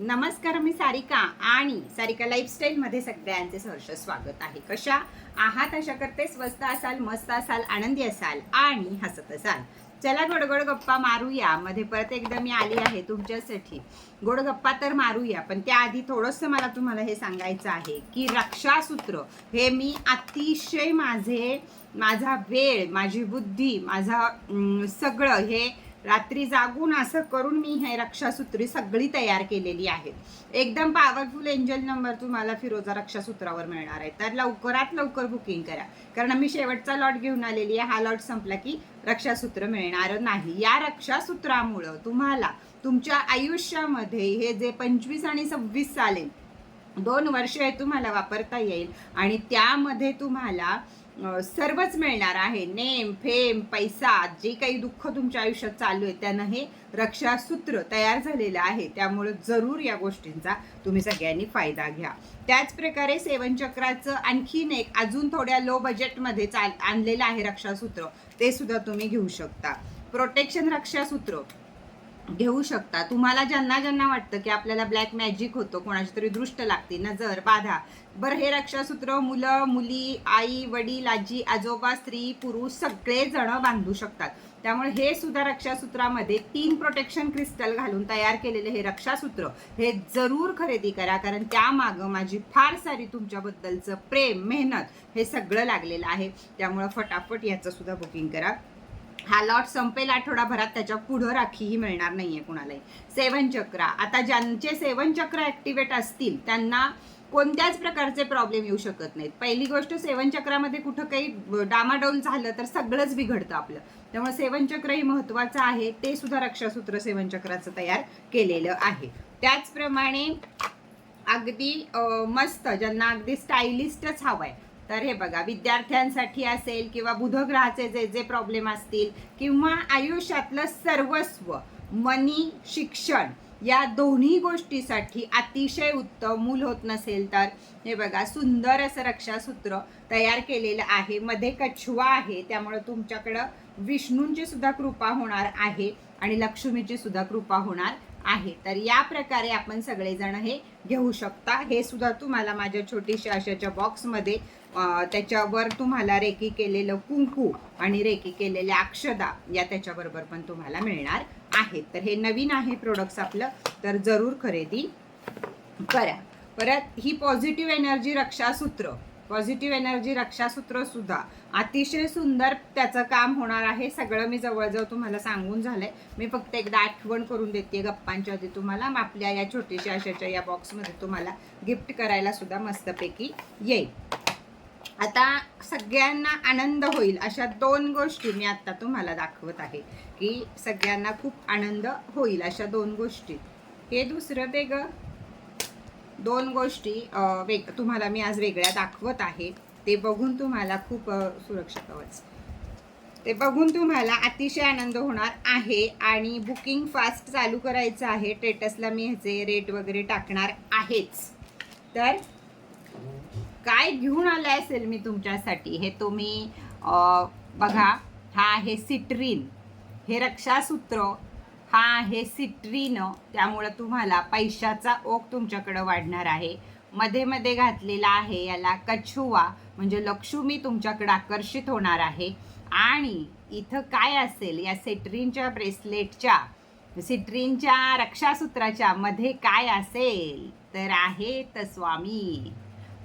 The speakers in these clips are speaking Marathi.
नमस्कार मी सारिका आणि सारिका लाईफस्टाईलमध्ये सगळ्यांचे सहर्ष स्वागत आहे. कशा आहात? अशा करते स्वस्त असाल मस्त असाल आनंदी असाल आणि हसत असाल. चला गोड गोड गप्पा मारूया. मध्ये परत एकदा मी आली आहे तुमच्यासाठी. गोड गप्पा तर मारूया पण त्याआधी थोडंसं मला तुम्हाला हे सांगायचं आहे की रक्षासूत्र हे मी अतिशय माझे माझा वेळ माझी बुद्धी माझा सगळं हे रात्री जागून असं करून मी हे रक्षासूत्री सगळी तयार केलेली आहेत एकदम पॉवरफुल एंजल नंबर तुम्हाला फिरोजा रक्षासूत्रावर मिळणार आहे. तर लवकरात लवकर बुकिंग करा. कारण मी शेवटचा लॉट घेऊन आलेली आहे. हा लॉट संपला की रक्षासूत्र मिळणार नाही. या रक्षासूत्रामुळं तुम्हाला तुमच्या आयुष्यामध्ये हे जे पंचवीस आणि सव्वीस चालेल दोन वर्ष हे तुम्हाला वापरता येईल आणि त्यामध्ये तुम्हाला सर्वच मिळणार आहे. नेम फेम पैसा जे काही दुःख तुमच्या आयुष्यात चालू आहे त्यानं हे रक्षासूत्र तयार झालेलं आहे. त्यामुळे जरूर या गोष्टींचा तुम्ही सगळ्यांनी फायदा घ्या. त्याच प्रकारे सेवन चक्राचं आणखीन एक अजून थोड्या लो बजेटमध्ये चाल आणलेलं आहे रक्षासूत्र. ते सुद्धा तुम्ही घेऊ शकता. प्रोटेक्शन रक्षासूत्र. घेऊ शकता. तुम्हाला ज्यांना ज्यांना वाटतं की आपल्याला ब्लॅक मॅजिक होतो कोणाची तरी दृष्ट लागते नजर बाधा बरं हे रक्षासूत्र मुलं मुली आई वडील आजी आजोबा स्त्री पुरुष सगळेजण बांधू शकतात. त्यामुळे हे सुद्धा रक्षासूत्रामध्ये तीन प्रोटेक्शन क्रिस्टल घालून तयार केलेले हे रक्षासूत्र हे जरूर खरेदी करा. कारण त्यामागं माझी फार सारी तुमच्याबद्दलचं प्रेम मेहनत हे सगळं लागलेलं आहे. त्यामुळं फटाफट याचं सुद्धा बुकिंग करा. हा लॉट संपेल आठवडाभरात त्याच्या पुढं राखीही मिळणार नाहीये कुणालाही. सेवन चक्र. आता ज्यांचे सेवन चक्र ऍक्टिव्हेट असतील त्यांना कोणत्याच प्रकारचे प्रॉब्लेम येऊ शकत नाहीत. पहिली गोष्ट सेवन चक्रामध्ये कुठं काही डामाडोल झालं तर सगळंच बिघडतं आपलं. त्यामुळे सेवन चक्र महत्वाचं आहे. ते सुद्धा रक्षासूत्र सेवन चक्राचं तयार केलेलं आहे. त्याचप्रमाणे अगदी मस्त ज्यांना अगदी स्टायलिस्टच हवं आहे तर हे बघा विद्यार्थ्यांसाठी असेल किंवा बुधग्रहाचे जे जे प्रॉब्लेम असतील किंवा आयुष्यातलं सर्वस्व मनी शिक्षण या दोन्ही गोष्टीसाठी अतिशय उत्तम मूल होत नसेल तर हे बघा सुंदर असं रक्षासूत्र तयार केलेलं आहे. मध्ये कछवा आहे त्यामुळं तुमच्याकडं विष्णूंची सुद्धा कृपा होणार आहे आणि लक्ष्मीची सुद्धा कृपा होणार आहे. तर या प्रकारे आपण सगळेजण हे घेऊ शकता. हे सुद्धा तुम्हाला माझ्या छोटीशा अशाच्या बॉक्समध्ये त्याच्यावर तुम्हाला रेकी केलेलं कुंकू आणि रेकी केलेल्या अक्षदा या त्याच्याबरोबर पण तुम्हाला मिळणार आहेत. तर हे नवीन आहे प्रोडक्ट्स आपलं तर जरूर खरेदी करा. परत ही पॉझिटिव्ह एनर्जी रक्षासूत्र पॉझिटिव्ह एनर्जी रक्षासूत्र सुद्धा. अतिशय सुंदर त्याचं काम होणार आहे. सगळं मी जवळजवळ तुम्हाला सांगून झालंय. मी फक्त एकदा आठवण करून देते गप्पांच्या आधी तुम्हाला. आपल्या या छोट्याशा अशाच्या या बॉक्समध्ये तुम्हाला गिफ्ट करायला सुद्धा मस्तपैकी येईल. आता सगळ्यांना आनंद होईल अशा दोन गोष्टी मी आत्ता तुम्हाला दाखवत आहे की सगळ्यांना खूप आनंद होईल अशा दोन गोष्टी. हे दुसरं ते गं. दोन गोष्टी वेग तुम्हाला मी आज वेगळ्या दाखवत आहे. ते बघून तुम्हाला खूप सुरक्षित सुरक्षा कवच ते बघून तुम्हाला अतिशय आनंद होणार आहे आणि बुकिंग फास्ट चालू करायचं आहे. टेटसला मी ह्याचे रेट वगैरे टाकणार आहेच. तर काय घेऊन आलं असेल मी तुमच्यासाठी? हे तुम्ही बघा. हा आहे सिट्रीन. हे रक्षासूत्र हा आहे सिट्रीन. त्यामुळं तुम्हाला पैशाचा ओघ तुमच्याकडं वाढणार आहे. मध्ये मध्ये घातलेला आहे याला कछुवा म्हणजे लक्ष्मी तुमच्याकडे आकर्षित होणार आहे. आणि इथं काय असेल या सिट्रीनच्या ब्रेसलेटच्या सिट्रीनच्या रक्षासूत्राच्या मध्ये काय असेल? तर आहे तर स्वामी.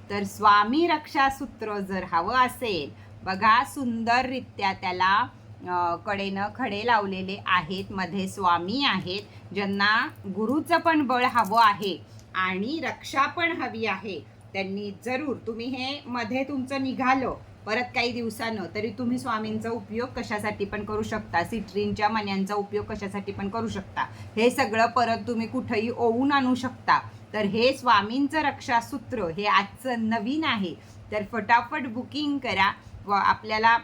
तर स्वामी रक्षासूत्र जर हवं असेल बघा सुंदररित्या त्याला कडेनं खडे लावलेले आहेत मध्ये स्वामी आहेत ज्यांना गुरुचं पण बळ हवं आहे आणि रक्षा पण हवी आहे. त्यांनी जरूर तुम्ही हे मध्ये तुमचं निघालं परत काही दिवसानं तरी तुम्ही स्वामींचा उपयोग कशासाठी पण करू शकता सिट्रीनच्या मण्यांचा उपयोग कशासाठी पण करू शकता. हे सगळं परत तुम्ही कुठंही ओवून आणू शकता. तर हे स्वामींचं रक्षासूत्र हे आजचं नवीन आहे. तर फटाफट बुकिंग करा व आपल्याला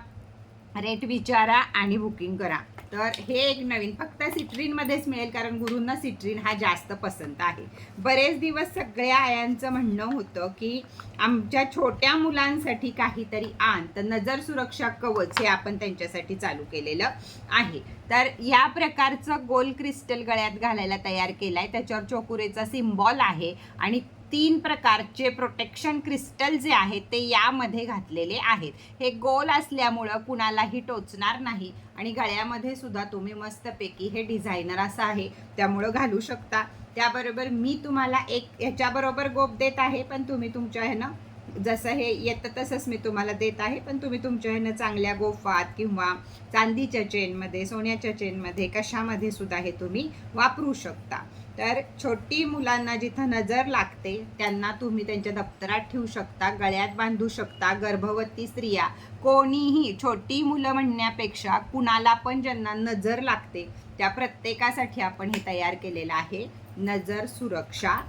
रेट विचारा आणि बुकिंग करा. तर हे एक नवीन फक्त सिट्रीनमध्येच मिळेल कारण गुरूंना सिट्रीन हा जास्त पसंत आहे. बरेच दिवस सगळ्या आयांचं म्हणणं होतं की आमच्या छोट्या मुलांसाठी काहीतरी आण तर नजर सुरक्षा कवच हे आपण त्यांच्यासाठी चालू केलेलं आहे. तर या प्रकारचं गोल क्रिस्टल गळ्यात घालायला तयार केलाय. त्याच्यावर चोकुरेचा सिम्बॉल आहे आणि तीन प्रकारचे प्रोटेक्शन क्रिस्टल जे आहेत ते यामध्ये घातलेले आहेत. हे गोल असल्यामुळं कुणालाही टोचणार नाही. आणि गळ्यामध्ये सुद्धा तुम्ही मस्तपैकी हे डिझायनर असं आहे त्यामुळं घालू शकता. त्याबरोबर मी तुम्हाला एक ह्याच्याबरोबर गोप देत आहे पण तुम्ही तुमच्या ह्यानं जसं हे येतं तसंच मी तुम्हाला देत आहे पण तुम्ही तुमच्या ह्यानं चांगल्या गोफात किंवा चांदीच्या चेनमध्ये सोन्याच्या चेनमध्ये कशामध्ये सुद्धा हे तुम्ही वापरू शकता. तर छोटी मुलांना जिथं नजर लागते त्यांना तुम्ही त्यांच्या दप्तरात ठेवू शकता गळ्यात बांधू शकता गर्भवती स्त्रिया. कोणीही छोटी मुलं म्हणण्यापेक्षा कुणाला पण ज्यांना नजर लागते त्या प्रत्येकासाठी आपण हे तयार केलेलं आहे. नजर सुरक्षा.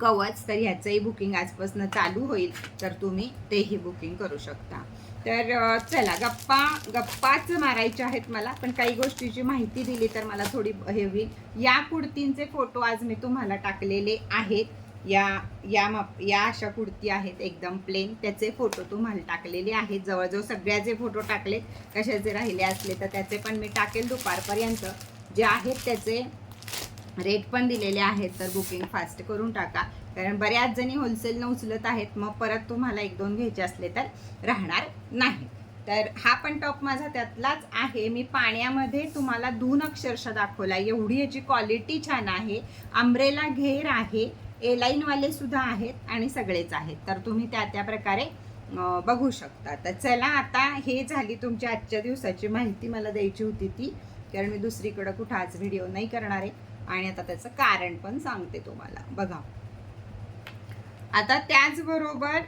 कवच तर ह्याचंही बुकिंग आजपासून चालू होईल. तर तुम्ही तेही बुकिंग करू शकता. तर चला गप्पा गप्पाच मारायच्या आहेत मला पण काही गोष्टीची माहिती दिली तर मला थोडी हे होईल. या कुर्तींचे फोटो आज मी तुम्हाला टाकलेले आहेत. या या माप या अशा कुर्ती आहेत एकदम प्लेन त्याचे फोटो तुम्हाला टाकलेले आहेत. जवळजवळ सगळ्याचे फोटो टाकलेत कशाचे राहिले असले तर त्याचे पण मी टाकेल दुपारपर्यंत. जे आहेत त्याचे रेट पण दिलेले आहेत तर बुकिंग फास्ट करून टाका. कारण बऱ्याच जणी होलसेलनं उचलत आहेत मग परत तुम्हाला एक दोन घ्यायचे असले तर राहणार नाही. तर हा पण टॉप माझा त्यातलाच आहे. मी पाण्यामध्ये तुम्हाला दोन अक्षरशः दाखवला. एवढी याची क्वालिटी छान आहे. आंब्रेला घेर आहे एलाईनवाले सुद्धा आहेत आणि सगळेच आहेत. तर तुम्ही त्या त्या प्रकारे बघू शकता. तर चला आता हे झाली तुमच्या आजच्या दिवसाची माहिती. मला द्यायची होती ती. कारण मी दुसरीकडं कुठं आज व्हिडिओ नाही करणार आहे. आणि आता त्याचं कारण पण सांगते तुम्हाला. बघा. आता त्याचबरोबर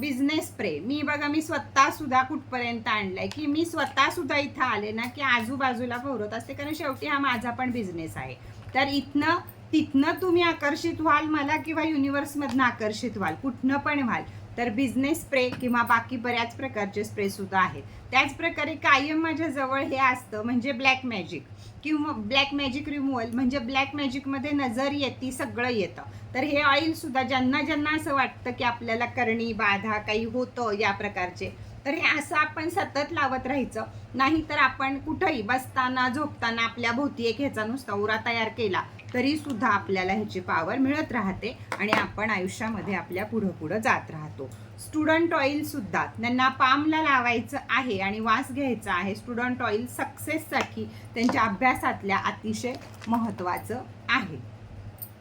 बिझनेस प्रे मी बघा मी स्वतः सुद्धा कुठपर्यंत आणलाय की मी स्वतः सुद्धा इथं आले ना की आजूबाजूला फवरत असते. कारण शेवटी हा माझा पण बिझनेस आहे. तर इथनं तिथनं तुम्ही आकर्षित व्हाल मला किंवा युनिव्हर्समधनं आकर्षित व्हाल कुठनं पण व्हाल तर बिझनेस स्प्रे किंवा बाकी बऱ्याच प्रकारचे स्प्रे सुद्धा आहेत. त्याचप्रकारे कायम माझ्या जवळ हे असतं म्हणजे ब्लॅक मॅजिक किंवा ब्लॅक मॅजिक रिमूव्हल म्हणजे ब्लॅक मॅजिकमध्ये नजर येते सगळं येतं. तर हे ऑइल सुद्धा ज्यांना ज्यांना असं वाटतं की आपल्याला करणी बाधा काही होतं या प्रकारचे तर हे असं आपण सतत लावत राहायचं. नाही तर आपण कुठंही बसताना झोपताना आपल्या भोवती एक ह्याचा नुसता उरा तयार केला तरी सुद्धा आपल्याला ह्याची पावर मिळत राहते आणि आपण आयुष्यामध्ये आपल्या पुढं पुढं जात राहतो. स्टुडंट ऑइल सुद्धा त्यांना पामला लावायचं आहे आणि वास घ्यायचा आहे. स्टुडंट ऑइल सक्सेससाठी त्यांच्या अभ्यासातल्या अतिशय महत्त्वाचं आहे.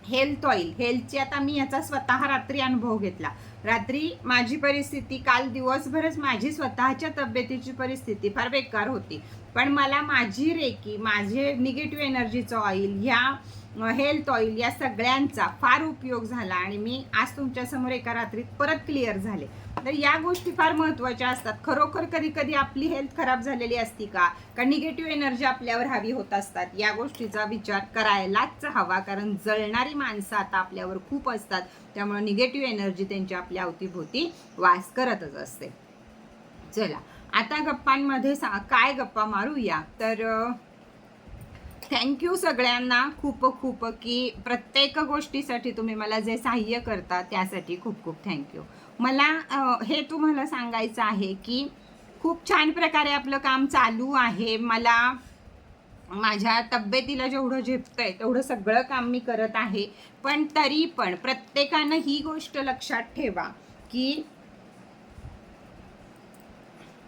हेल्थ ऑइल हेल्थची आता मी याचा स्वतः रात्री अनुभव घेतला. रात्री माझी परिस्थिती काल दिवसभरच माझी स्वतःच्या तब्येतीची परिस्थिती फार बेकार होती. पण मला माझी रेकी माझे निगेटिव्ह एनर्जीचं ऑइल ह्या हेल्थ ऑइल या सगळ्यांचा फार उपयोग झाला आणि मी आज तुमच्यासमोर एका रात्रीत परत क्लिअर झाले. तर या गोष्टी फार महत्त्वाच्या असतात. खरोखर कधी कधी आपली हेल्थ खराब झालेली असती का? का निगेटिव्ह एनर्जी आपल्यावर हवी होत असतात? या गोष्टीचा विचार करायलाच हवा कारण जळणारी माणसं आता आपल्यावर खूप असतात. त्यामुळे निगेटिव्ह एनर्जी त्यांची आपल्या अवतीभोवती वास करतच असते. चला आता गप्पांमध्ये सा काय गप्पा मारूया? तर थँक्यू सगळ्यांना खूप खूप की प्रत्येक गोष्टीसाठी तुम्ही मला जे सहाय्य करता त्यासाठी खूप खूप थँक्यू मला हे तुम्हाला सांगायचं आहे की खूप छान प्रकारे आपलं काम चालू आहे. मला माझ्या तब्येतीला जेवढं झेपतंय तेवढं सगळं काम मी करत आहे. पण तरी पण प्रत्येकानं ही गोष्ट लक्षात ठेवा की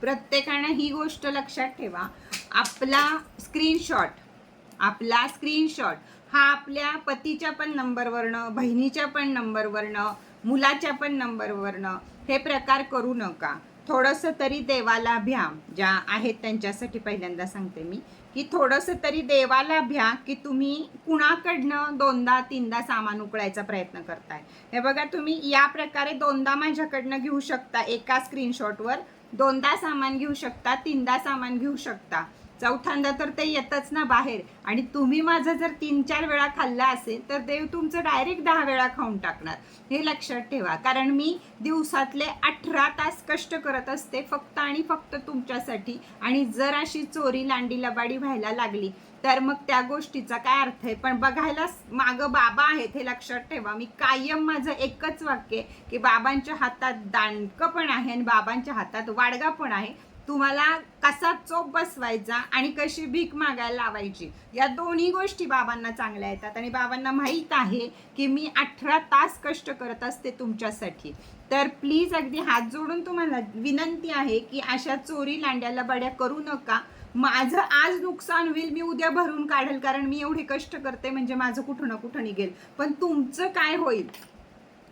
प्रत्येकानं ही गोष्ट लक्षात ठेवा. आपला स्क्रीनशॉट आपला स्क्रीनशॉट हा आपल्या पतीच्या पण नंबरवरनं बहिणीच्या पण नंबरवरनं मुलाच्या पण नंबरवरनं हे प्रकार करू नका. थोडंसं तरी देवाला भ्या ज्या आहेत त्यांच्यासाठी पहिल्यांदा सांगते मी की थोडंसं तरी देवाला भ्या की तुम्ही कुणाकडनं दोनदा तीनदा सामान उकळायचा प्रयत्न करताय. हे बघा तुम्ही या प्रकारे दोनदा माझ्याकडनं घेऊ शकता एका स्क्रीनशॉटवर दोनदा सामान घेऊ शकता तीनदा सामान घेऊ शकता. चौथ्यांदा तर ते येतच ना बाहेर. आणि तुम्ही माझं जर तीन चार वेळा खाल्ला असेल तर देव तुमचं डायरेक्ट दहा वेळा खाऊन टाकणार. हे लक्षात ठेवा. कारण मी दिवसातले अठरा तास कष्ट करत असते फक्त आणि फक्त तुमच्यासाठी. आणि जर अशी चोरी लांडी लबाडी व्हायला लागली तर मग त्या गोष्टीचा काय अर्थ आहे? पण बघायला मागं बाबा आहेत हे लक्षात ठेवा. मी कायम माझं एकच वाक्य की बाबांच्या हातात दांडकं पण आहे आणि बाबांच्या हातात वाडगा पण आहे. तुम्हाला कसा चोप बसवायचा आणि कशी भीक मागायला लावायची या दोन्ही गोष्टी बाबांना चांगल्या येतात आणि बाबांना माहीत आहे की मी अठरा तास कष्ट करत असते तुमच्यासाठी. तर प्लीज अगदी हात जोडून तुम्हाला विनंती आहे की अशा चोरी लांड्याला बड्या करू नका. माझं आज नुकसान होईल मी उद्या भरून काढेल कारण मी एवढे कष्ट करते म्हणजे माझं कुठं ना कुठं निघेल. पण तुमचं काय होईल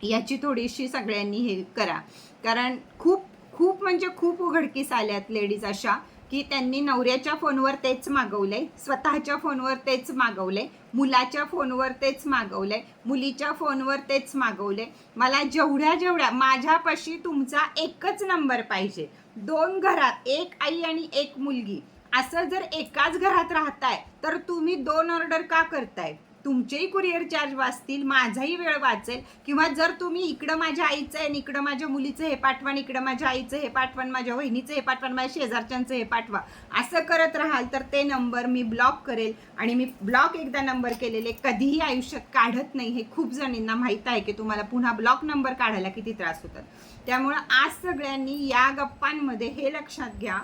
याची थोडीशी सगळ्यांनी हे करा. कारण खूप खूप म्हणजे खूप उघडकीस आल्यात लेडीज अशा की त्यांनी नवऱ्याच्या फोनवर तेच मागवलंय स्वतःच्या फोनवर तेच मागवलंय मुलाच्या फोनवर तेच मागवलंय मुलीच्या फोनवर तेच मागवलंय. मला जेवढ्या जेवढ्या माझ्यापाशी तुमचा एकच नंबर पाहिजे. दोन घरात एक आई आणि एक मुलगी. असं जर एकाच घरात राहताय तर तुम्ही दोन ऑर्डर का करताय? तुमचेही कुरिअर चार्ज वाचतील माझाही वेळ वाचेल. किंवा जर तुम्ही इकडं माझ्या आईचं आहे आणि इकडं माझ्या मुलीचं हे पाठवा आणि इकडं माझ्या आईचं हे पाठवा आणि माझ्या वहिनीचं हे पाठवा आणि माझ्या शेजारच्यांचं हे पाठवा. असं करत राहाल तर ते नंबर मी ब्लॉक करेल आणि मी ब्लॉक एकदा नंबर केलेले कधीही आयुष्यात काढत नाही हे खूप जणींना माहीत आहे की तुम्हाला पुन्हा ब्लॉक नंबर काढायला किती त्रास होतात. त्यामुळं आज सगळ्यांनी या गप्पांमध्ये हे लक्षात घ्या.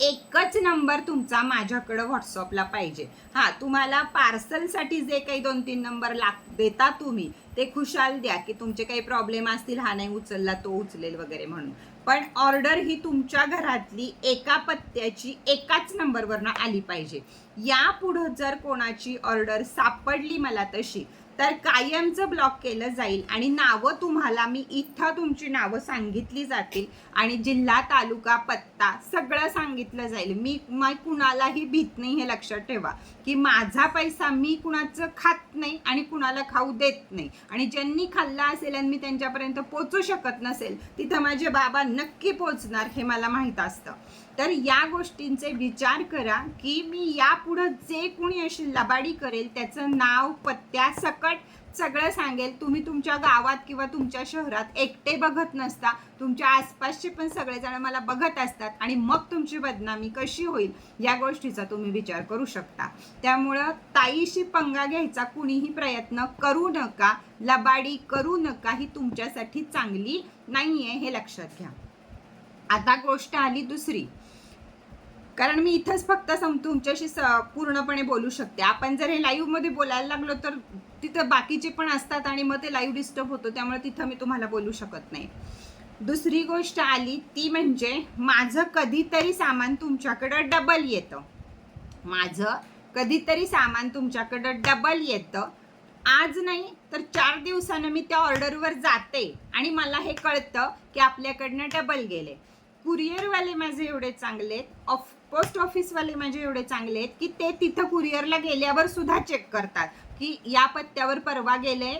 एकच नंबर तुमचा माझ्याकडं व्हॉट्सअपला पाहिजे. हां तुम्हाला पार्सलसाठी जे काही दोन तीन नंबर लाग देता तुम्ही ते खुशाल द्या की तुमचे काही प्रॉब्लेम असतील हा नाही उचलला तो उचलेल वगैरे म्हणून. पण ऑर्डर ही तुमच्या घरातली एका पत्त्याची एकाच नंबरवरनं आली पाहिजे. यापुढं जर कोणाची ऑर्डर सापडली मला तशी तर कायमचं ब्लॉक केलं जाईल. आणि नावं तुम्हाला मी इथं तुमची नावं सांगितली जातील. आणि जिल्हा तालुका पत्ता सगळं सांगितलं जाईल. मी मग कुणालाही भीत नाही हे लक्षात ठेवा. की माझा पैसा मी कुणाचं खात नाही आणि कुणाला खाऊ देत नाही. आणि ज्यांनी खाल्ला असेल आणि मी त्यांच्यापर्यंत पोचू शकत नसेल तिथं माझे बाबा नक्की पोचणार हे मला माहीत असतं. तर या गोष्टींचे विचार करा की मी यापुढं जे कोणी अशी लबाडी करेल त्याचं नाव पत्त्या सकट सगळं सांगेल. तुम्ही तुमच्या गावात किंवा तुमच्या शहरात एकटे बघत नसता. तुमच्या आसपासचे पण सगळेजण मला बघत असतात आणि मग तुमची बदनामी कशी होईल या गोष्टीचा तुम्ही विचार करू शकता. त्यामुळं ताईशी पंगा घ्यायचा कुणीही प्रयत्न करू नका. लबाडी करू नका ही तुमच्यासाठी चांगली नाही आहे हे लक्षात घ्या. आता गोष्ट आली दुसरी. कारण मी इथंच फक्त सम तुमच्याशी स पूर्णपणे बोलू शकते. आपण जर हे लाईव्हमध्ये बोलायला लागलो तर तिथं बाकीचे पण असतात आणि मग ते लाईव्ह डिस्टर्ब होतो त्यामुळे तिथं मी तुम्हाला बोलू शकत नाही. दुसरी गोष्ट आली ती म्हणजे माझं कधीतरी सामान तुमच्याकडं डबल येतं. माझं कधीतरी सामान तुमच्याकडं डबल येतं. आज नाही तर चार दिवसानं मी त्या ऑर्डरवर जाते आणि मला हे कळतं की आपल्याकडनं डबल गेले. कुरिअरवाले माझे एवढे चांगले आहेत. ऑफ पोस्ट ऑफिसवाले माझे एवढे चांगले आहेत की ते तिथं कुरिअरला गेल्यावर सुद्धा चेक करतात की या पत्त्यावर परवा गेले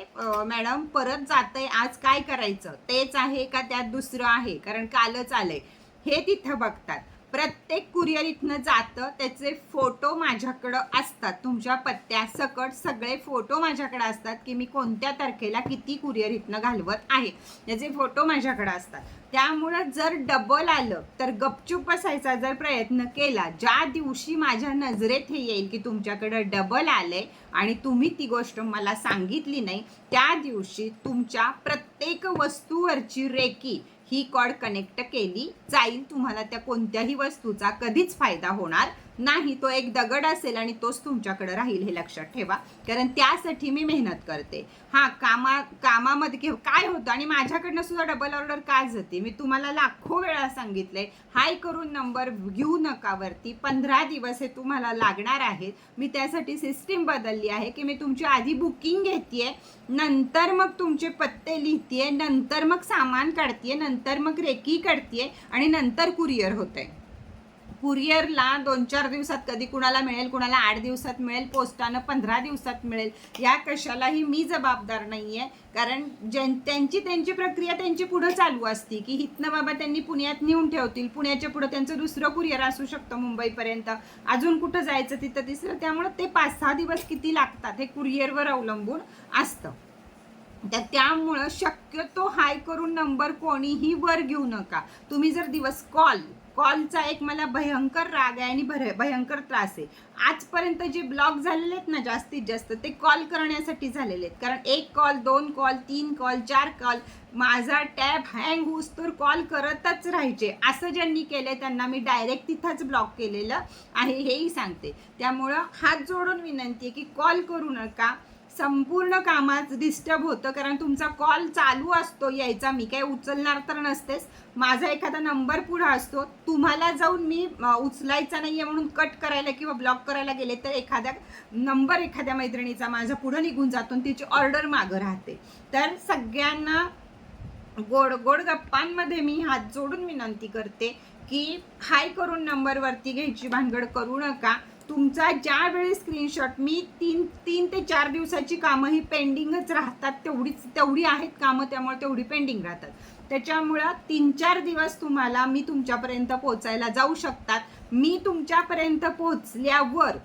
मॅडम परत जातंय आज काय करायचं? तेच आहे का त्यात दुसरं आहे? कारण कालच आलंय. हे तिथं बघतात. प्रत्येक कुरिअर इथनं जातं त्याचे फोटो माझ्याकडं असतात. तुमच्या पत्त्यासकट सगळे फोटो माझ्याकडे असतात की मी कोणत्या तारखेला किती कुरिअर इथनं घालवत आहे. याचे फोटो माझ्याकडे असतात. त्यामुळं जर डबल आलं तर गपचूप बसायचा जर प्रयत्न केला ज्या दिवशी माझ्या नजरेत हे येईल की तुमच्याकडं डबल आलंय आणि तुम्ही ती गोष्ट मला सांगितली नाही त्या दिवशी तुमच्या प्रत्येक वस्तूवरची रेकी ही कॉड कनेक्ट केली जाईल. तुम्हाला त्या कोणत्याही वस्तूचा कधीच फायदा होणार नाही तो एक दगड असेल आणि तोच तुमच्याकडे राहील हे लक्षात ठेवा. कारण त्यासाठी मी मेहनत करते. हा कामा कामामध्ये घेऊ काय होतं आणि माझ्याकडनं सुद्धा डबल ऑर्डर का जाते? मी तुम्हाला लाखो वेळा सांगितलंय हाय करून नंबर घेऊ नका वरती. पंधरा दिवस हे तुम्हाला लागणार आहेत. मी त्यासाठी सिस्टीम बदलली आहे की मी तुमची आधी बुकिंग घेते नंतर मग तुमचे पत्ते लिहिते नंतर मग सामान काढते नंतर मग रेकी काढते आणि नंतर कुरिअर होतंय. कुरिअरला दोन चार दिवसात कधी कुणाला मिळेल कुणाला आठ दिवसात मिळेल पोस्टानं पंधरा दिवसात मिळेल या कशालाही मी जबाबदार नाही आहे कारण ज्यां त्यांची त्यांची प्रक्रिया त्यांची पुढं चालू असती की हितनं बाबा त्यांनी पुण्यात नेऊन ठेवतील पुण्याच्या पुढं त्यांचं दुसरं कुरिअर असू शकतं मुंबईपर्यंत. अजून कुठं जायचं तिथं तिसरं त्यामुळं ते पाच सहा दिवस किती लागतात हे कुरिअरवर अवलंबून असतं. तर त्यामुळं शक्यतो हाय करून नंबर कोणीही वर घेऊ नका. तुम्ही जर दिवस कॉल कॉलचा एक मला भयंकर राग आहे आणि भर भयंकर त्रास आहे. आजपर्यंत जे ब्लॉक झालेले आहेत ना जास्तीत जास्त ते कॉल करण्यासाठी झालेले आहेत. कारण एक कॉल दोन कॉल तीन कॉल चार कॉल माझा टॅब हँग होऊस तर कॉल करतच राहायचे. असं ज्यांनी केलं त्यांना मी डायरेक्ट तिथंच ब्लॉक केलेलं आहे हेही सांगते. त्यामुळं हात जोडून विनंती आहे की कॉल करू नका. संपूर्ण कामात डिस्टर्ब होतं कारण तुमचा कॉल चालू असतो यायचा. मी काय उचलणार तर नसतेच. माझा एखादा नंबर पुढा असतो. तुम्हाला जाऊन मी उचलायचा नाही आहे म्हणून कट करायला किंवा ब्लॉक करायला गेले तर एखाद्या नंबर एखाद्या मैत्रिणीचा माझा पुढं निघून जातो आणि तिची ऑर्डर मागं राहते. तर सगळ्यांना गोड गोड गप्पांमध्ये मी हात जोडून विनंती करते की हाय करून नंबरवरती घ्यायची भानगड करू नका. तुमचा ज्या वेळेस स्क्रीनशॉट मी तीन तीन ते चार दिवसाची कामं ही पेंडिंगच राहतात. तेवढीच तेवढी आहेत कामं त्यामुळे तेवढी पेंडिंग राहतात. त्याच्यामुळं तीन चार दिवस तुम्हाला मी तुमच्यापर्यंत पोचायला जाऊ शकतात. मी तुमच्यापर्यंत पोचल्यावर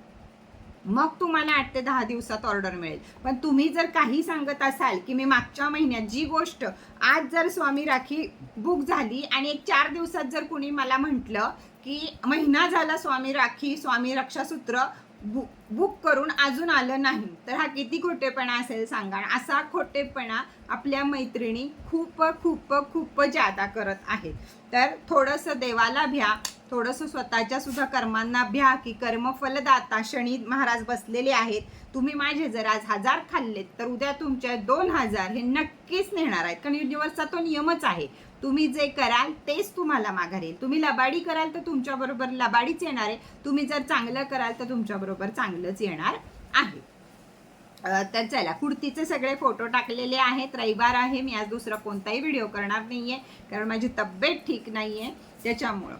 मग तुम्हाला आठ ते दहा दिवसात ऑर्डर मिळेल. पण तुम्ही जर काही सांगत असाल की मी मागच्या महिन्यात जी गोष्ट आज जर स्वामी राखी बुक झाली आणि एक चार दिवसात जर कुणी मला म्हटलं की महिना झाला स्वामी राखी स्वामी रक्षासूत्र बु बुक करून अजून आलं नाही तर हा किती खोटेपणा असेल सांगा. असा खोटेपणा आपल्या मैत्रिणी खूप खूप खूप जादा करत आहेत. तर थोडंसं देवाला भ्या. थोडंसं स्वतःच्या सुद्धा कर्मांना भ्या की कर्मफलदाता शनी महाराज बसलेले आहेत. तुम्ही माझे जर आज हजार खाल्लेत तर उद्या तुमच्या दोन हजार हे नक्कीच नेणार आहेत. कारण युनिवर्सचा तो नियमच आहे. तुम्ही जे कराल तेच तुम्हाला माघार येईल. तुम्ही लबाडी कराल तर तुमच्याबरोबर लबाडीच येणार आहे. तुम्ही जर चांगलं कराल तर तुमच्याबरोबर चांगलंच येणार आहे. तर चला कुर्तीचे सगळे फोटो टाकलेले आहेत. रविवार आहे. मी आज दुसरा कोणताही व्हिडिओ करणार नाही आहे कारण माझी तब्येत ठीक नाही आहे त्याच्यामुळं.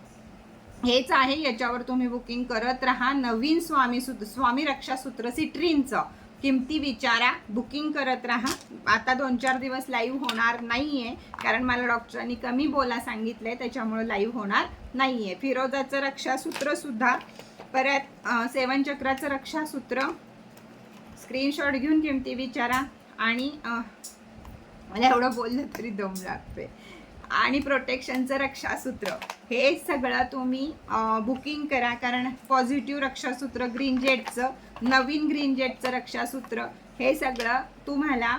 हेच आहे याच्यावर तुम्ही बुकिंग करत राहा. नवीन स्वामी सुत स्वामी रक्षा सूत्र सिट्रीनचं किमती विचारा. बुकिंग करत राहा. आता दोन चार दिवस लाईव्ह होणार नाहीये कारण मला डॉक्टरांनी कमी बोला सांगितलंय त्याच्यामुळे लाईव्ह होणार नाहीये. फिरोजाचं रक्षासूत्र सुद्धा परत सेवनचक्राचं सेवन चक्राचं रक्षासूत्र स्क्रीनशॉट घेऊन किमती विचारा. आणि मला एवढं बोललं तरी दम लागते आणि प्रोटेक्शनचं रक्षासूत्र. हे सगळं तुम्ही बुकिंग करा. कारण पॉझिटिव्ह रक्षासूत्र ग्रीन जेटचं नवीन ग्रीन जेटचं रक्षासूत्र हे सगळं तुम्हाला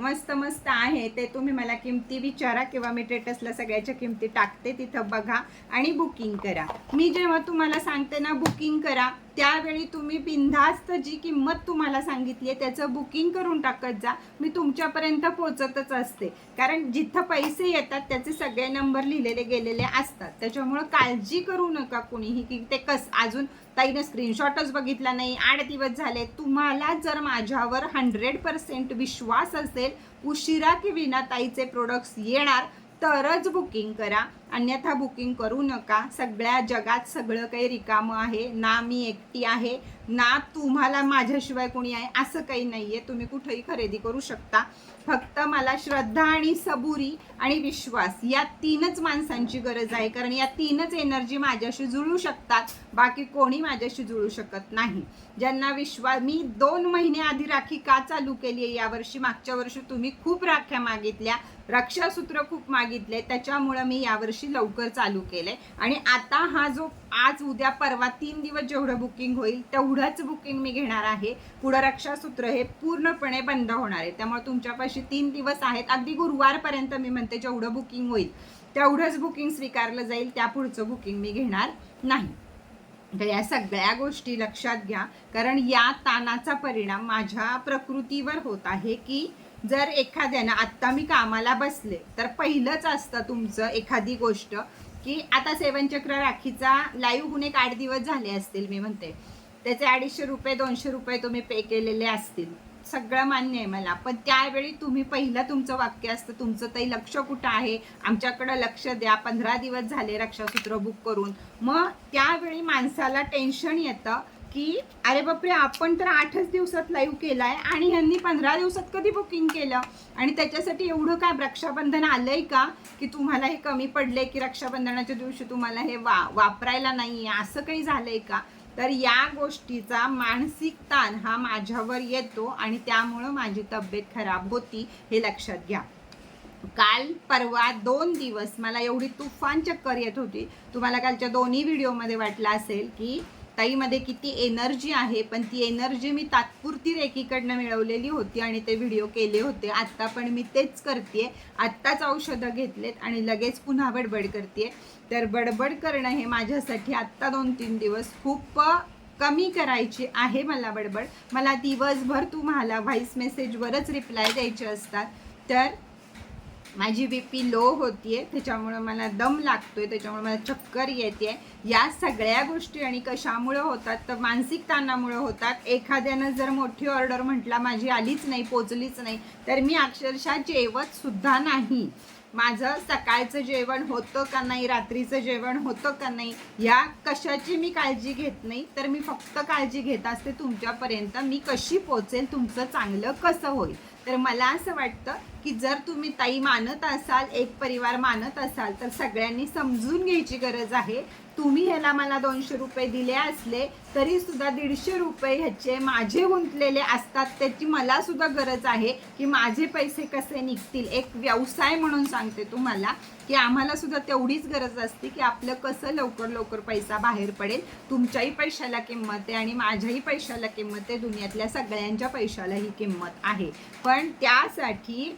मस्त मस्त आहे. ते तुम्ही मला किमती विचारा किंवा मी टेटसला सगळ्याच्या किमती टाकते तिथं बघा आणि बुकिंग करा. मी जेव्हा तुम्हाला सांगते ना बुकिंग करा त्यावेळी तुम्ही बिनधास्त जी किंमत तुम्हाला सांगितली आहे त्याचं बुकिंग करून टाकत जा. मी तुमच्यापर्यंत पोहोचतच असते. कारण जिथं पैसे येतात त्याचे सगळे नंबर लिहिलेले गेलेले असतात. त्याच्यामुळं काळजी करू नका कुणीही की ते कस अजून ताईनं स्क्रीनशॉटच बघितला नाही आठ दिवस झाले. तुम्हाला जर माझ्यावर हंड्रेड पर्सेंट विश्वास असेल उशिरा की विना ताईचे प्रोडक्ट्स येणार तरच बुकिंग करा. अन्यथा बुकिंग करू नका. सगळ्या जगात सगळं काही रिकामं आहे ना मी एकटी आहे ना तुम्हाला माझ्याशिवाय कोणी आहे असं काही नाही आहे तुम्ही कुठेही खरेदी करू शकता. फक्त मला श्रद्धा आणि सबुरी आणि विश्वास या तीनच माणसांची गरज आहे. कारण या तीनच एनर्जी माझ्याशी जुळू शकतात. बाकी कोणी माझ्याशी जुळू शकत नाही. ज्यांना विश्वास मी दोन महिने आधी राखी का चालू केली आहे? यावर्षी मागच्या वर्षी तुम्ही खूप राख्या मागितल्या. रक्षासूत्र खूप मागितले. त्याच्यामुळं मी यावर्षी लवकर चालू केलंय. आणि आता हा जो आज उद्या परवा तीन दिवस जेवढं बुकिंग होईल तेवढंच बुकिंग मी घेणार आहे. पुढं रक्षासूत्र हे पूर्णपणे बंद होणार आहे. त्यामुळे तुमच्यापाशी तीन दिवस आहेत. अगदी गुरुवारपर्यंत मी म्हणते जेवढं बुकिंग होईल तेवढंच बुकिंग स्वीकारलं जाईल त्या पुढचं बुकिंग मी घेणार नाही. तर या सगळ्या गोष्टी लक्षात घ्या कारण या ताणाचा परिणाम माझ्या प्रकृतीवर होत आहे की जर एखाद्यानं आत्ता मी कामाला बसले तर पहिलंच असतं तुमचं एखादी गोष्ट की आता सेवन चक्र राखीचा लाईव्ह होऊन एक आठ दिवस झाले असतील मी म्हणते. त्याचे अडीचशे रुपये दोनशे रुपये तुम्ही पे केलेले असतील. सगळं मान्य आहे मला. पण त्यावेळी तुम्ही पहिलं तुमचं वाक्य असतं तुमचं ताई लक्ष कुठं आहे? आमच्याकडं लक्ष द्या. पंधरा दिवस झाले रक्षासूत्र बुक करून. मग त्यावेळी माणसाला टेन्शन येतं की अरे बापरे आपण तर आठच दिवसात लाईव्ह आहे आणि ह्यांनी पंधरा दिवसात कधी बुकिंग केलं? आणि त्याच्यासाठी एवढं काय रक्षाबंधन आलंय का? की तुम्हाला हे कमी पडले की रक्षाबंधनाच्या दिवशी तुम्हाला हे वा वापरायला नाही असं काही झालंय का? तर या गोष्टीचा मानसिक ताण हा माझ्यावर येतो आणि त्यामुळं माझी तब्येत खराब होती हे लक्षात घ्या. काल परवा दोन दिवस मला एवढी तुफान चक्कर येत होती. तुम्हाला कालच्या दोन्ही व्हिडिओमध्ये वाटलं असेल की ताईमध्ये किती एनर्जी आहे पण ती एनर्जी मी तात्पुरती रेकीकडनं मिळवलेली होती आणि ते व्हिडिओ केले होते. आत्ता पण मी तेच करते आत्ताच औषधं घेतलेत आणि लगेच पुन्हा बडबड करते तर बडबड करणं हे माझ्यासाठी आत्ता दोन तीन दिवस खूप कमी करायची आहे मला बडबड. मला दिवसभर तुम्हाला व्हॉइस मेसेजवरच रिप्लाय द्यायचे असतात. तर माझी बी पी लो होतीये त्याच्यामुळं मला दम लागतोय त्याच्यामुळे मला चक्कर येते या सगळ्या गोष्टी आणि कशामुळं होतात तर मानसिक ताणामुळं होतात. एखाद्यानं जर मोठी ऑर्डर म्हटला माझी आलीच नाही पोचलीच नाही तर मी अक्षरशः जेवत सुद्धा नाही. माझं सकाळचं जेवण होतं का नाही रात्रीचं जेवण होतं का नाही या कशाची मी काळजी घेत नाही तर मी फक्त काळजी घेत असते तुमच्यापर्यंत मी कशी पोचेल तुमचं चांगलं कसं होईल. तर मला असं वाटतं की जर तुम्ही ताई मानत असाल एक परिवार मानत असाल तर सगळ्यांनी समजून घ्यायची गरज आहे. तुम्ही ह्याला मला दोनशे रुपये दिले असले तरी सुद्धा दीडशे रुपये ह्याचे माझे गुंतलेले असतात त्याची मला सुद्धा गरज आहे की माझे पैसे कसे निघतील. एक व्यवसाय म्हणून सांगते तुम्हाला की आम्हाला सुद्धा तेवढीच गरज असते की आपलं कसं लवकर लवकर पैसा बाहेर पडेल. तुमच्याही पैशाला किंमत आहे आणि माझ्याही पैशाला किंमत आहे. दुनियातल्या सगळ्यांच्या पैशाला ही किंमत आहे. पण त्यासाठी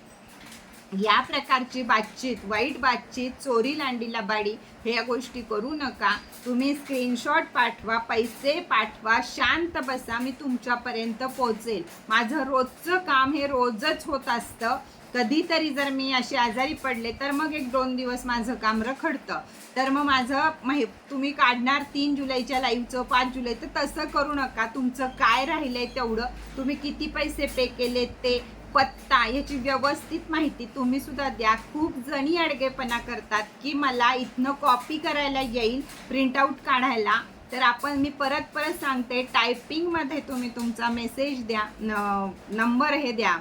या प्रकारची बातचीत वाईट बातचीत चोरी लांडी लबाडी हे या गोष्टी करू नका. तुम्ही स्क्रीनशॉट पाठवा पैसे पाठवा शांत बसा मी तुमच्यापर्यंत पोहोचेल. माझं रोजचं काम हे रोजच होत असतं. कधीतरी जर मी अशी आजारी पडले तर मग एक दोन दिवस माझं काम रखडतं. तर मग माझं माहि तुम्ही काढणार तीन जुलैच्या लाईव्हचं पाच जुलै तर तसं करू नका. तुमचं काय राहिलं आहे तेवढं. तुम्ही किती पैसे पे केलेत ते पत्ता ह्याची व्यवस्थित माहिती तुम्ही सुद्धा द्या. खूप जणी अडगेपणा करतात की मला इथनं कॉपी करायला येईल प्रिंटआउट काढायला. तर आपण मी परत परत सांगते टायपिंगमध्ये तुम्ही तुमचा मेसेज द्या नंबर हे द्या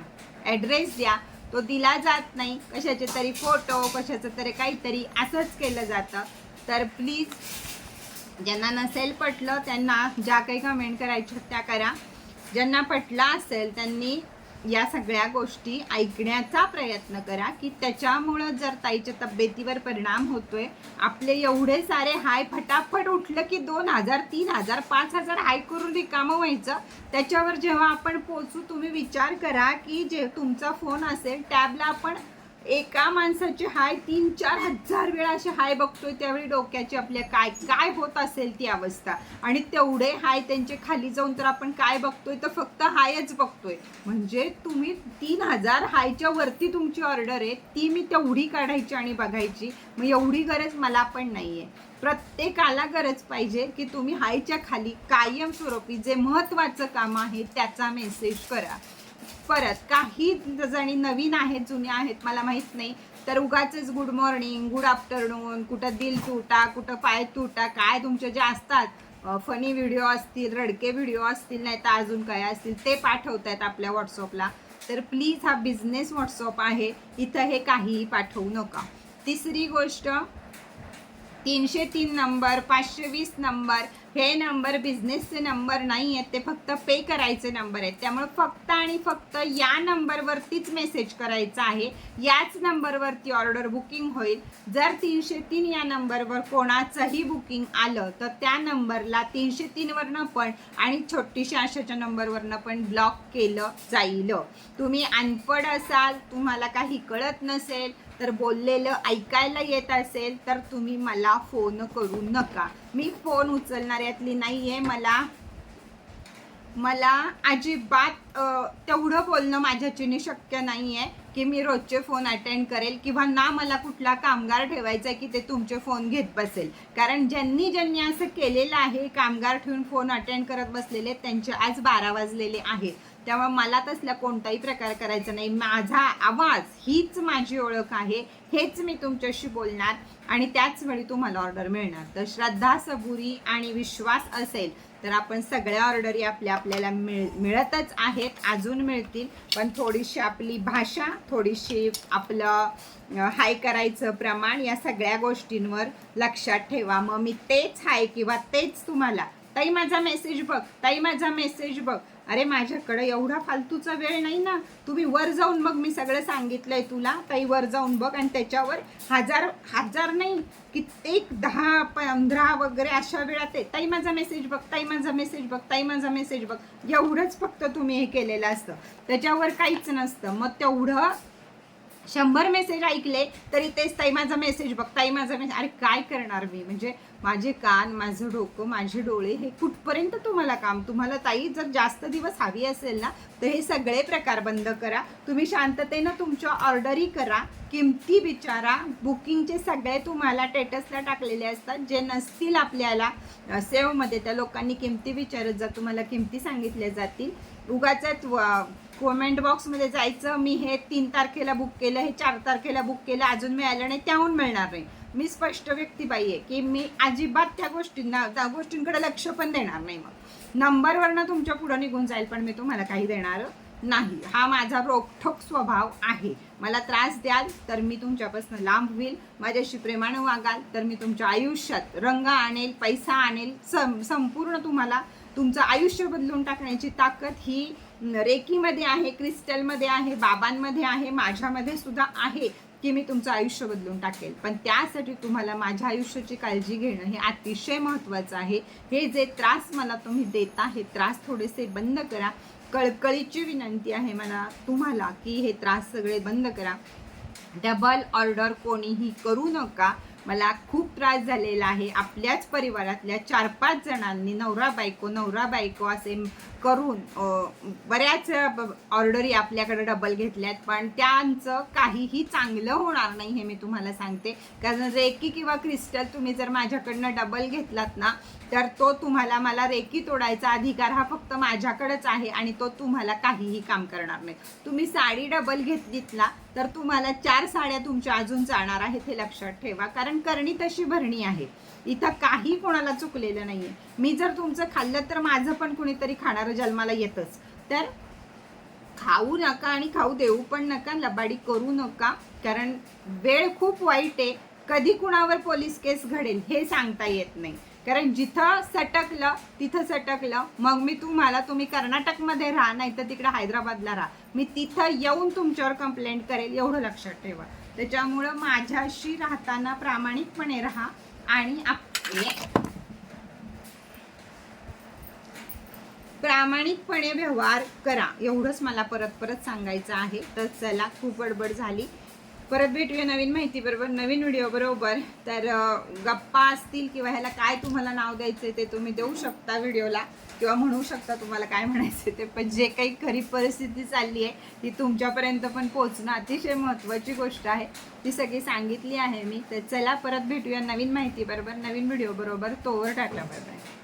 ॲड्रेस द्या. तो दिला जात नाही. कशाचे तरी फोटो कशाचं तरी काहीतरी असंच केलं जातं. तर प्लीज ज्यांना नसेल पटलं त्यांना ज्या काही कमेंट करायच्या त्या करा. ज्यांना पटला असेल त्यांनी या सगळ्या गोष्टी ऐकण्याचा प्रयत्न करा की त्याच्यामुळं जर ताईच्या तब्येतीवर परिणाम होतोय आपले एवढे सारे हाय फटाफट उठलं की दोन हजार तीन हजार पाच हजार हाय करून रिकामं व्हायचं. त्याच्यावर जेव्हा आपण पोचू तुम्ही विचार करा की जे तुमचा फोन असेल टॅबला आपण एका माणसाचे हाय तीन चार हजार वेळा असे हाय बघतोय त्यावेळी डोक्याची आपल्या काय काय होत असेल ती अवस्था. आणि तेवढे हाय त्यांचे खाली जाऊन तर आपण काय बघतोय? तर फक्त हायच बघतोय. म्हणजे तुम्ही तीन हजार हायच्या वरती तुमची ऑर्डर आहे ती मी तेवढी काढायची आणि बघायची. मग एवढी गरज मला पण नाही आहे प्रत्येकाला गरज पाहिजे की तुम्ही हायच्या खाली कायमस्वरूपी जे महत्त्वाचं काम आहे त्याचा मेसेज करा. परत. काही जणी नवीन आहेत जुन्या आहेत मला माहीत नाही. तर उगाचच गुड मॉर्निंग गुड आफ्टरनून कुठं दिल तुटा कुठं पाय तुटा काय तुमचे जे असतात फनी व्हिडिओ असतील रडके व्हिडिओ असतील नाही तर अजून काय असतील ते पाठवतायत आहेत आपल्या व्हॉट्सअपला तर प्लीज हा बिझनेस व्हॉट्सअप आहे इथं हे काहीही पाठवू नका. तिसरी गोष्ट तीनशे तीन नंबर पाचशे वीस नंबर हे नंबर बिझनेसचे नंबर नाही आहेत ते फक्त पे करायचे नंबर आहेत. त्यामुळे फक्त आणि फक्त या नंबरवरतीच मेसेज करायचा आहे. याच नंबरवरती ऑर्डर बुकिंग होईल. जर तीनशे तीन या नंबरवर कोणाचंही बुकिंग आलं तर त्या नंबरला तीनशे तीनवरनं पण आणि छोटीशा आशाच्या नंबरवरनं पण ब्लॉक केलं जाईल. तुम्ही अनपड असाल तुम्हाला काही कळत नसेल तर बोललेलं ऐकायला येत असेल तर तुम्ही मला फोन करू नका. मी फोन उचलणाऱ्यातली नाही आहे मला मला अजिबात तेवढं बोलणं माझ्याच्याने शक्य नाही आहे की मी रोजचे फोन अटेंड करेल किंवा ना मला कुठला कामगार ठेवायचा आहे की ते तुमचे फोन घेत बसेल. कारण ज्यांनी ज्यांनी असं केलेलं आहे कामगार ठेवून फोन अटेंड करत बसलेले त्यांचे आज बारा वाजलेले आहेत. तेव्हा मला तसला कोणताही प्रकार करायचा नाही. माझा आवाज हीच माझी ओळख आहे हेच मी तुमच्याशी बोलणार आणि त्याच वेळी तुम्हाला ऑर्डर मिळणार. तर श्रद्धा सबुरी आणि विश्वास असेल तर आपण सगळ्या ऑर्डरी आपल्या आपल्याला मिळ मिळतच आहेत अजून मिळतील. पण थोडीशी आपली भाषा थोडीशी आपलं हाय करायचं प्रमाण या सगळ्या गोष्टींवर लक्षात ठेवा. मग मी तेच हाय किंवा तेच तुम्हाला ताई माझा मेसेज बघ ताई माझा मेसेज बघ. अरे माझ्याकडे एवढा फालतूचा वेळ नाही ना. तुम्ही वर जाऊन बघ मी सगळं सांगितलंय तुला. ताई वर जाऊन बघ आणि त्याच्यावर हजार हजार नाही कित्येक दहा पंधरा वगैरे अशा वेळात आहे. ताई माझा मेसेज बघ ताई माझा मेसेज बघ ताई माझा मेसेज बघ. एवढंच फक्त तुम्ही हे केलेलं असतं. त्याच्यावर काहीच नसतं. मग तेवढं शंभर मेसेज ऐकले तरी तेच ताई माझा मेसेज बघ ताई माझा मेसेज अरे काय करणार मी? म्हणजे माझे कान माझं डोकं माझे डोळे हे कुठपर्यंत तुम्हाला काम? तुम्हाला ताई जर जास्त दिवस हवी असेल ना तर हे सगळे प्रकार बंद करा. तुम्ही शांततेनं तुमच्या ऑर्डरी करा. किमती विचारा. बुकिंगचे सगळे तुम्हाला टेटसला टाकलेले असतात. जे नसतील आपल्याला सेवमध्ये त्या लोकांनी किमती विचारत जा. तुम्हाला किमती सांगितल्या जातील. उगाच कमेंट बॉक्समध्ये जायचं मी हे तीन तारखेला बुक केलं हे चार तारखेला बुक केलं अजून मिळालं नाही त्याहून मिळणार नाही. मी स्पष्ट व्यक्तिबाई आहे की मी अजिबात त्या गोष्टींना त्या गोष्टींकडे लक्ष पण देणार नाही मग. नंबरवरनं तुमच्या पुढं निघून जाईल पण मी तुम्हाला काही देणार नाही. हा माझा रोखठोक स्वभाव आहे. मला त्रास द्याल तर मी तुमच्यापासून लांब होईल. माझ्याशी प्रेमानं वागाल तर मी तुमच्या आयुष्यात रंग आणेल पैसा आणेल सं संपूर्ण तुम्हाला तुमचं आयुष्य बदलून टाकण्याची ताकद ही रेकीमध्ये आहे क्रिस्टलमध्ये आहे बाबांमध्ये आहे माझ्यामध्ये सुद्धा आहे. की मी तुमचं आयुष्य बदलून टाकेल. पण त्यासाठी तुम्हाला माझ्या आयुष्याची काळजी घेणं हे अतिशय महत्त्वाचं आहे. हे जे त्रास मला तुम्ही देता हे त्रास थोडेसे बंद करा. कळकळीची विनंती आहे मला तुम्हाला की हे त्रास सगळे बंद करा. डबल ऑर्डर कोणीही करू नका. मला खूप त्रास झालेला आहे. आपल्याच परिवारातल्या चार पाच जणांनी नवरा बायको नवरा बायको असे करून बऱ्याच ऑर्डरी आपल्याकडे डबल घेतल्यात. पण त्यांचं काहीही चांगलं होणार नाही हे मी तुम्हाला सांगते. कारण रेकी किंवा क्रिस्टल तुम्ही जर माझ्याकडनं डबल घेतलात ना तर तो तुम्हाला मला रेकी तोडायचा अधिकार हा फक्त माझ्याकडेच आहे आणि तो तुम्हाला काहीही काम करणार नाही. तुम्ही साडी डबल घेतलीत ना तर तुम्हाला चार साड्या तुमच्या अजून जाणार आहेत हे लक्षात ठेवा. कारण करणी तशी भरणी आहे. इथं काही कोणाला चुकलेलं नाहीये. मी जर तुमचं खाल्लं तर माझं पण कुणीतरी खाणारं जन्माला येतच. तर खाऊ नका आणि खाऊ देऊ पण नका लबाडी करू नका. कारण वेळ खूप वाईट आहे. कधी कुणावर पोलीस केस घडेल हे सांगता येत नाही. कारण जिथं सटकलं तिथं सटकलं मग मी तुम्हाला तुम्ही कर्नाटकमध्ये राहा नाही तर तिकडे हैदराबादला राहा. मी तिथं येऊन तुमच्यावर कंप्लेंट करेल एवढं लक्षात ठेवा. त्याच्यामुळं माझ्याशी राहताना प्रामाणिकपणे राहा आणि आपले प्रामाणिकपणे व्यवहार करा. एवढंच मला परत परत सांगायचं आहे. तर चला खूप बडबड झाली. परत भेटूया नवीन माहिती बरोबर नवीन व्हिडिओ बरोबर. तर गप्पा असतील किंवा ह्याला काय तुम्हाला नाव द्यायचं ते तुम्ही देऊ शकता व्हिडिओला किंवा म्हणू शकता तुम्हाला काय म्हणायचं ते. पण जे काही खरी परिस्थिती चालली आहे ती तुमच्यापर्यंत पण पोहोचणं अतिशय महत्त्वाची गोष्ट आहे. ती सगळी सांगितली आहे मी. तर चला परत भेटूया नवीन माहिती बरोबर नवीन व्हिडिओ बरोबर. तोवर टाकला बरोबर